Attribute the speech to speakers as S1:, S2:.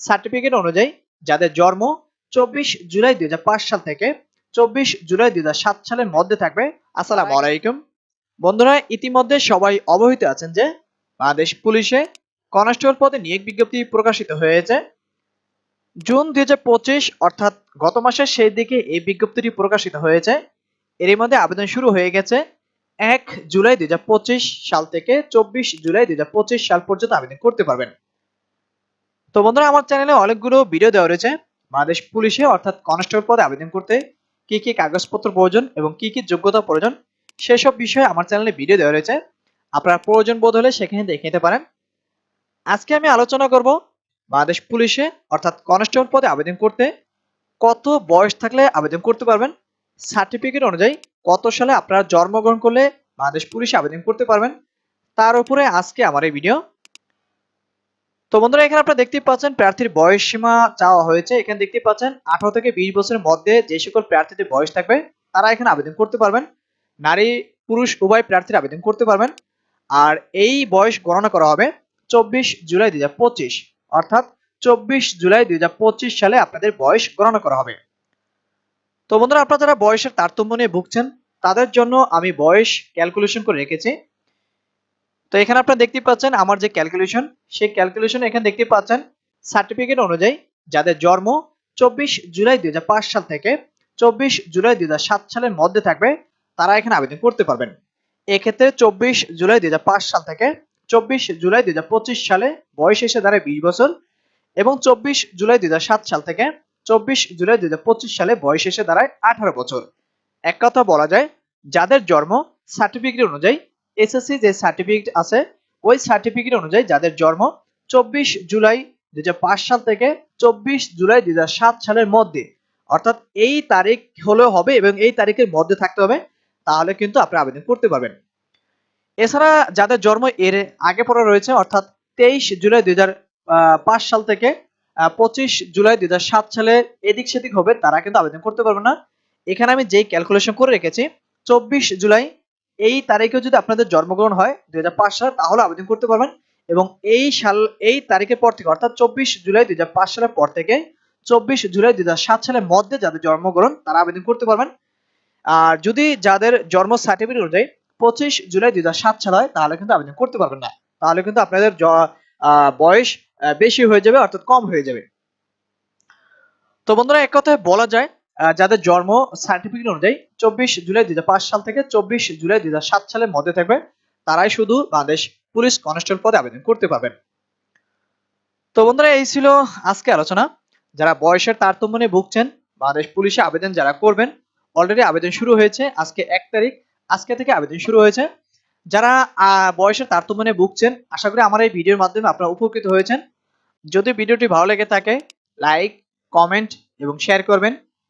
S1: Certificate অনুযায়ী যাদের জন্ম চব্বিশ জুলাই দুই সাল থেকে চব্বিশ জুলাই দুই সালের মধ্যে থাকবে। আসসালামু আলাইকুম। বন্ধুরা ইতিমধ্যে সবাই অবহিত আছেন যে বাংলাদেশ পুলিশে কনস্টেবল পদে নিয়োগ বিজ্ঞপ্তি প্রকাশিত হয়েছে। জুন দুই হাজার পঁচিশ অর্থাৎ গত মাসের সেই দিকে এই বিজ্ঞপ্তিটি প্রকাশিত হয়েছে। এর মধ্যে আবেদন শুরু হয়ে গেছে। এক জুলাই দুই হাজার পঁচিশ সাল থেকে চব্বিশ জুলাই দুই হাজার পঁচিশ সাল পর্যন্ত আবেদন করতে পারবেন। তো বন্ধুরা, আমার চ্যানেলে অনেকগুলো ভিডিও দেওয়া রয়েছে। বাংলাদেশ পুলিশে, অর্থাৎ কনস্টেবল পদে আবেদন করতে কি কি কাগজপত্র প্রয়োজন এবং কি কি যোগ্যতা প্রয়োজন, সেসব বিষয়ে আমার চ্যানেলে ভিডিও দেওয়া রয়েছে। আপনার প্রয়োজন বোধ হলে সেখানে দেখে নিতে পারেন। আজকে আমি আলোচনা করব বাংলাদেশ পুলিশে, অর্থাৎ কনস্টেবল পদে আবেদন করতে কত বয়স থাকলে আবেদন করতে পারবেন সার্টিফিকেট অনুযায়ী কত সালে আপনারা জন্মগ্রহণ করলে বাংলাদেশ পুলিশে আবেদন করতে পারবেন, তার উপরে আজকে আমার এই ভিডিও তো বন্ধুরা, এখানে আপনারা দেখতে পাচ্ছেন প্রার্থীর বয়স সীমা চাওয়া হয়েছে। এখানে দেখতে পাচ্ছেন আঠারো থেকে বিশ বছরের মধ্যে যে সকল প্রার্থীদের বয়স থাকবে, তারা এখানে আবেদন করতে পারবেন। নারী, পুরুষ, উভয় প্রার্থীর আবেদন করতে পারবেন। আর এই বয়স গণনা করা হবে চব্বিশ জুলাই দুই হাজার পঁচিশ। অর্থাৎ চব্বিশ জুলাই দুই হাজার পঁচিশ সালে আপনাদের বয়স গণনা করা হবে। তো বন্ধুরা, আপনারা যারা বয়সের তারতম্য নিয়ে ভুগছেন, তাদের জন্য আমি বয়স ক্যালকুলেশন করে রেখেছি। তো এখানে আপনারা দেখতে পাচ্ছেন আমার যে ক্যালকুলেশন সেই ক্যালকুলেশন এখানে দেখতে পাচ্ছেন সার্টিফিকেট অনুযায়ী যাদের জন্ম চব্বিশ জুলাই দুই হাজার পাঁচ সাল থেকে চব্বিশ জুলাই দুই সালের মধ্যে থাকবে, তারা এখানে আবেদন করতে পারবেন। এক্ষেত্রে চব্বিশ জুলাই দুই হাজার পাঁচ সাল থেকে চব্বিশ জুলাই দুই পঁচিশ সালে বয়স এসে দাঁড়ায় বিশ বছর এবং চব্বিশ জুলাই দুই হাজার সাত সাল থেকে চব্বিশ জুলাই দুই হাজার পঁচিশ সালে বয়স এসে দাঁড়ায় আঠারো বছর। এক কথা বলা যায়, যাদের জন্ম সার্টিফিকেট অনুযায়ী এসএসসি যে সার্টিফিকেট আছে, ওই সার্টিফিকেট অনুযায়ী যাদের জন্ম চব্বিশ জুলাই দুই সাল থেকে চব্বিশ জুলাই দুই সালের মধ্যে, অর্থাৎ এই তারিখ হলেও হবে এবং এই তারিখের মধ্যে থাকতে হবে, তাহলে কিন্তু আপনি আবেদন করতে পারবেন। এছাড়া যাদের জন্ম এর আগে পরে রয়েছে, অর্থাৎ তেইশ জুলাই দুই সাল থেকে পঁচিশ জুলাই দুই হাজার সাত সালে এদিক সেদিক হবে, তারা কিন্তু আবেদন করতে পারবে না। এখানে আমি যেই ক্যালকুলেশন করে রেখেছি, চব্বিশ জুলাই এই তারিখে যদি আপনাদের জন্মগ্রহণ হয় দুই হাজার পাঁচ সালে, তাহলে আবেদন করতে পারবেন। এবং এই সাল, এই তারিখের পর থেকে, অর্থাৎ চব্বিশ জুলাই দুই হাজার পাঁচ সালের পর থেকে, চব্বিশ জুলাই দুই সালের মধ্যে যাদের জন্মগ্রহণ, তারা আবেদন করতে পারবেন। আর যদি যাদের জন্ম সার্টিফিকেট অনুযায়ী পঁচিশ জুলাই দুই সাল হয়, তাহলে কিন্তু আবেদন করতে পারবেন না। তাহলে কিন্তু আপনাদের বয়স বেশি হয়ে যাবে, অর্থাৎ কম হয়ে যাবে। তো বন্ধুরা, এক কথায় বলা যায় যাদের জন্ম সার্টিফিকেট অনুযায়ী চব্বিশ জুলাই দুই হাজার পাঁচ সাল থেকে চব্বিশ জুলাই দুই হাজার সাত সালের মধ্যে থাকবে, তারাই শুধু বাংলাদেশ পুলিশ কনস্টেবল পদে আবেদন করতে পারবেন। তো বন্ধুরা, এই ছিল আজকে আলোচনা। যারা বয়সের তারতম্য নিয়ে ভুগছেন, বাংলাদেশ পুলিশে আবেদন যারা করবেন অলরেডি আবেদন শুরু হয়েছে, আজকে এক তারিখ, আজকে থেকে আবেদন শুরু হয়েছে। যারা বয়সের তারতম্য নিয়ে ভুগছেন, আশা করি আমার এই ভিডিওর মাধ্যমে আপনারা উপকৃত হয়েছেন। যদি ভিডিওটি ভালো লেগে থাকে লাইক কমেন্ট এবং শেয়ার করবেন।